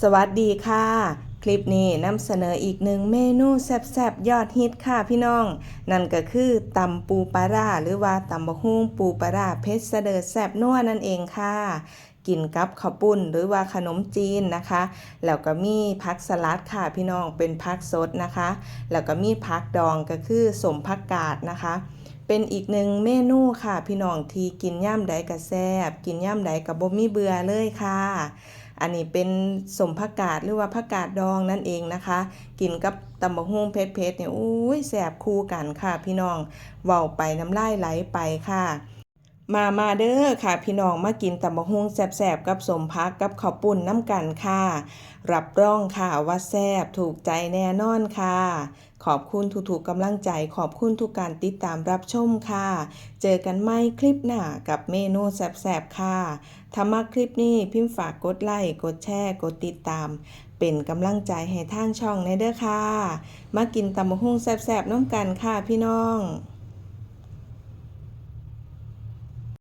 สวัสดีค่ะ คลิปนี้นำเสนออีกหนึ่งเมนูแซ่บๆ ยอดฮิตค่ะพี่น้อง นั่นก็คือตำปูปลาร่าหรือว่าตำบะฮุ่งปูปลาร่าเพชรเสดอแซ่บนัวนั่นเองค่ะกินกับข้าวปุ้นหรือว่าขนมจีนนะคะ แล้วก็มีผักสลัดค่ะพี่น้องเป็นผักสดนะคะ แล้วก็มีผักดองก็คือสมผักกาดนะคะ เป็นอีกหนึ่งเมนูค่ะพี่น้องที่กินย่ำใดก็แซบกินย่ำใดก็บ่มีเบื่อเลยค่ะ อันนี้เป็นสมผักกาดหรือว่าผักกาดดองนั่นเองนะคะ กินกับตำบักหุ่งเพชรเนี่ยอุ้ยแสบคู่กันค่ะพี่น้องเว้าไปน้ำลายไหลไปค่ะ มามาเด้อค่ะ พี่น้องมากินตำบักหุ่งแสบๆ กับสมพักกับข้าวปุ้นน้ำกันค่ะ รับรองค่ะว่าแซบถูกใจแน่นอนค่ะ ขอบคุณทุกๆกำลังใจ ขอบคุณทุกการติดตามรับชมค่ะ เจอกันใหม่คลิปหน้ากับเมนูแสบๆ ค่ะถ้ามาคลิปนี้พิมพ์ฝากกดไลค์กดแชร์กดติดตาม เป็นกำลังใจให้ทางช่องในเด้อค่ะ มากินตำบักหุ่งแสบๆน้ำกันค่ะพี่น้อง